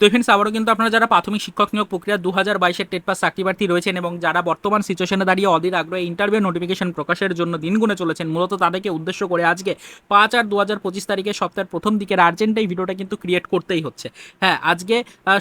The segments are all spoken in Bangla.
তো ফ্রেন্ডস আবারও কিন্তু আপনারা যারা প্রাথমিক শিক্ষক নিয়োগ প্রক্রিয়া দু হাজার বাইশের টেট পাস চাকরি প্রার্থী রয়েছেন এবং যারা বর্তমান সিচুয়েশনে দাঁড়িয়ে অধীর আগ্রহে ইন্টারভিউ নোটিফিকেশন প্রকাশের জন্য দিন গুনে চলেছেন, মূলত তাদেরকে উদ্দেশ্য করে আজকে পাঁচ আর দু হাজার পঁচিশ তারিখে সপ্তাহের প্রথম দিকের আর্জেন্ট এই ভিডিওটা কিন্তু ক্রিয়েট করতেই হচ্ছে। হ্যাঁ আজকে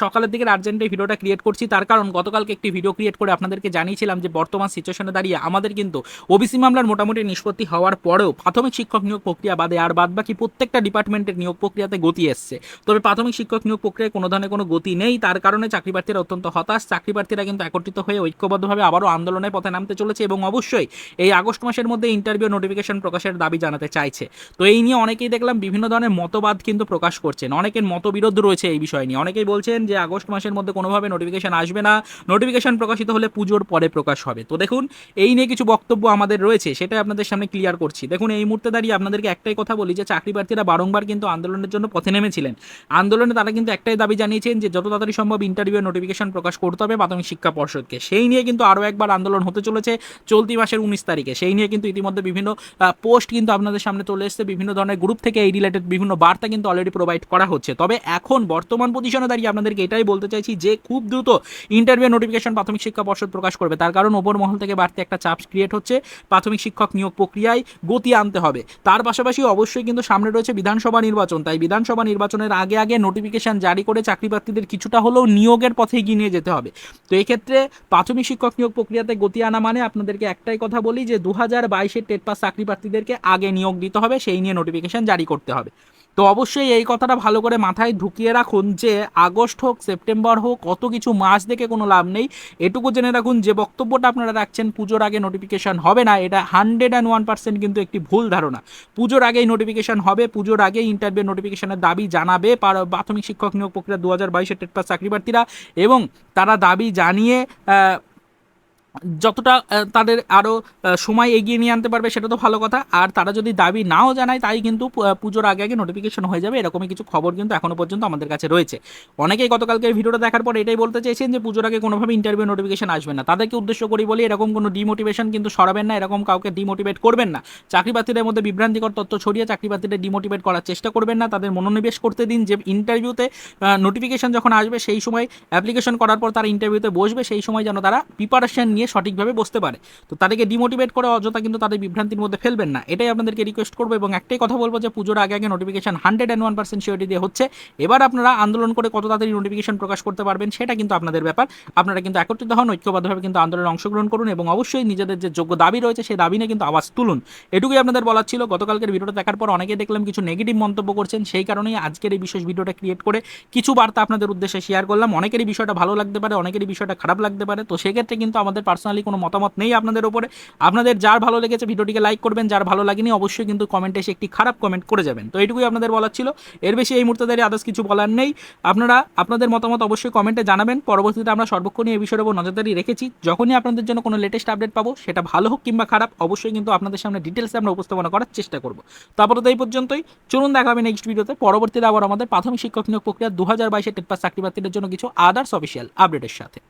সকালের দিকের আর্জেন্ট এই ভিডিওটা ক্রিয়েট করছি, তার কারণ গতকালকে একটি ভিডিও ক্রিয়েট করে আপনাদেরকে জানিয়েছিলাম যে বর্তমান সিচুয়েশনে দাঁড়িয়ে আমাদের কিন্তু ওবিসি মামলার মোটামুটি নিষ্পত্তি হওয়ার পরেও প্রাথমিক শিক্ষক নিয়োগ প্রক্রিয়া বাদে আর বাদ বাকি প্রত্যেকটা ডিপার্টমেন্টের নিয়োগ প্রক্রিয়াতে গতি এসছে। তবে প্রাথমিক শিক্ষক নিয়োগ প্রক্রিয়ায় কোনো ধরনের কোনো গতি নেই। তার কারণে চাকরি প্রার্থীরা অত্যন্ত হতাশ। চাকরি প্রার্থীরা কিন্তু একত্রিত হয়ে ঐক্যবদ্ধভাবে আবারও আন্দোলনের পথে নামতে চলেছে এবং অবশ্যই এই আগস্ট মাসের মধ্যে ইন্টারভিউ নোটিফিকেশন প্রকাশের দাবি জানাতে চাইছে। তো এই নিয়ে অনেকেই দেখলাম বিভিন্ন ধরনের মতবাদ কিন্তু প্রকাশ করছেন। অনেকের মতবিরোধ রয়েছে এই বিষয় নিয়ে। অনেকেই বলছেন যে আগস্ট মাসের মধ্যে কোনোভাবে নোটিফিকেশন আসবে না। নোটিফিকেশন প্রকাশিত হলে পুজোর পরে প্রকাশ হবে। তো দেখুন, এই নিয়ে কিছু বক্তব্য আমাদের রয়েছে, সেটাই আপনাদের সামনে ক্লিয়ার করছি। দেখুন, এই মুহূর্তে দাঁড়িয়ে আপনাদেরকে একটাই কথা বলি যে চাকরি প্রার্থীরা বারংবার কিন্তু আন্দোলনের জন্য পথে নেমেছিলেন। আন্দোলনে তারা কিন্তু একটাই দাবি জানিয়েছেন যে যত তাড়াতাড়ি সম্ভব ইন্টারভিউ নোটিফিকেশন প্রকাশ করতে হবে প্রাথমিক শিক্ষা পর্ষদকে। সেই নিয়ে কিন্তু আরও একবার আন্দোলন হতে চলেছে চলতি মাসের উনিশ তারিখে। সেই নিয়ে কিন্তু ইতিমধ্যে বিভিন্ন পোস্ট কিন্তু আপনাদের সামনে চলে এসেছে। বিভিন্ন ধরনের গ্রুপ থেকে এই রিলেটেড বিভিন্ন বার্তা কিন্তু অলরেডি প্রোভাইড করা হচ্ছে। তবে এখন বর্তমান পজিশনে দাঁড়িয়ে আপনাদেরকে এটাই বলতে চাইছি যে খুব দ্রুত ইন্টারভিউ নোটিফিকেশন প্রাথমিক শিক্ষা পর্ষদ প্রকাশ করবে। তার কারণ ওপর মহল থেকে বাড়তি একটা চাপ ক্রিয়েট হচ্ছে। প্রাথমিক শিক্ষক নিয়োগ প্রক্রিয়ায় গতি আনতে হবে। তার পাশাপাশি অবশ্যই কিন্তু সামনে রয়েছে বিধানসভা নির্বাচন। তাই বিধানসভা নির্বাচনের আগে আগে নোটিফিকেশন জারি করে চাকরি প্রার্থীদের কিছুটা হলেও নিয়োগের পথে এগিয়ে নিয়ে যেতে হবে। তো এক্ষেত্রে ক্ষেত্রে প্রাথমিক শিক্ষক নিয়োগ প্রক্রিয়াতে গতি আনা মানে আপনাদেরকে একটাই কথা বলি যে দু হাজার বাইশের টেট পাস চাকরি প্রার্থীদেরকে আগে নিয়োগ দিতে হবে, সেই নিয়ে নোটিফিকেশন জারি করতে হবে। তো অবশ্যই এই কথাটা ভালো করে মাথায় ঢুকিয়ে রাখুন যে আগস্ট হোক, সেপ্টেম্বর হোক অত কিছু মাস দেখে কোনো লাভ নেই। এটুকু জেনে রাখুন, যে বক্তব্যটা আপনারা রাখছেন, পুজোর আগে নোটিফিকেশন হবে না, এটা হান্ড্রেড অ্যান্ড ওয়ান পার্সেন্ট কিন্তু একটি ভুল ধারণা। পুজোর আগেই নোটিফিকেশন হবে, পুজোর আগেই ইন্টারভিউ নোটিফিকেশনের দাবি জানাবে পার- প্রাথমিক শিক্ষক নিয়োগ প্রক্রিয়া দু হাজার বাইশের টেট পাস চাকরি প্রার্থীরা এবং তারা দাবি জানিয়ে যতটা তাদের আরও সময় এগিয়ে নিয়ে আনতে পারবে সেটা তো ভালো কথা। আর তারা যদি দাবি নাও জানায়, তাই কিন্তু পুজোর আগে আগে নোটিফিকেশন হয়ে যাবে। এরকমই কিছু খবর কিন্তু এখনও পর্যন্ত আমাদের কাছে রয়েছে। অনেকেই গতকালকে ভিডিওটা দেখার পর এটাই বলতে চেয়েছেন যে, পুজোর আগে কোনোভাবে ইন্টারভিউ নোটিফিকেশন আসবে না। তাদেরকে উদ্দেশ্য করি বলি, এরকম কোনো ডিমোটিভেশন কিন্তু সরাবেন না, এরকম কাউকে ডিমোটিভেট করবেন না। চাকরি প্রার্থীদের মধ্যে বিভ্রান্তিকর তথ্য ছড়িয়ে চাকরি প্রার্থীদের ডিমোটিভেট করার চেষ্টা করবেন না। তাদের মনোনিবেশ করতে দিন। যে ইন্টারভিউতে নোটিফিকেশন যখন আসবে, সেই সময় অ্যাপ্লিকেশন করার পর তারা ইন্টারভিউতে বসবে। সেই সময় যেন তারা প্রিপারেশন নিয়ে সঠিকভাবে বসতে পারে। তো তাদেরকে ডিমোটিভেট করে অযথা কিন্তু তাদের বিভ্রান্তির মধ্যে ফেলবেন না। এটাই আপনাদেরকে রিকোয়েস্ট করব এবং একটাই কথা বলব যে, পুজোর আগে আগে notification hundred and one percent surety দিয়ে হচ্ছে। এবার আপনারা আন্দোলন করে কত তাড়াতাড়ি নোটিফিকেশন প্রকাশ করতে পারবেন সেটা কিন্তু আপনাদের ব্যাপার। আপনারা কিন্তু একত্রিত হন, ঐক্যবদ্ধভাবে কিন্তু আন্দোলনে অংশগ্রহণ করুন এবং অবশ্যই নিজেদের যে যোগ্য দাবি রয়েছে সেই দাবি নিয়ে কিন্তু আওয়াজ তুলুন। এটুকুই আপনাদের বলার ছিল। গতকালকের ভিডিওটা দেখার পর অনেকে দেখলাম কিছু নেগেটিভ মন্তব্য করছেন। সেই কারণেই আজকের এই বিশেষ ভিডিওটা ক্রিয়েট করে কিছু বার্তা আপনাদের উদ্দেশ্যে শেয়ার করলাম। অনেকেরই বিষয়টা ভালো লাগতে পারে, অনেকেরই বিষয়টা খারাপ লাগতে পারে। তো সেক্ষেত্রে কিন্তু আমাদের পার্সোনালি কোনো মতামত নেই আপনাদের উপরে। আপনাদের যার ভালো লেগেছে ভিডিওটিকে লাইক করবেন, যার ভালো লাগেনি অবশ্যই কিন্তু কমেন্টে এসে একটি খারাপ কমেন্ট করে যাবেন। তো এইটুকুই আপনাদের বলার ছিল। এর বেশি এই মুহূর্তে দাঁড়িয়ে আদার্স কিছু বলার নেই। আপনারা, আপনাদের মতামত অবশ্যই কমেন্টে জানাবেন। পরবর্তীতে আমরা সর্বক্ষণই এই বিষয়ের উপর নজরদারি রেখেছি। যখনই আপনাদের জন্য কোনো লেটেস্ট আপডেট পাবো, সেটা ভালো হোক কিংবা খারাপ, অবশ্যই কিন্তু আপনাদের সামনে ডিটেলসে আমরা উপস্থাপনা করার চেষ্টা করব। তারপরে তো এই পর্যন্তই। চলুন দেখা হবে নেক্সট ভিডিওতে পরবর্তীতে আবার আমাদের প্রাথমিক শিক্ষক নিয়োগ প্রক্রিয়া দু হাজার বাইশের টেট চাকরি প্রার্থীদের জন্য কিছু আদার্স অফিসিয়াল আপডেটের সাথে।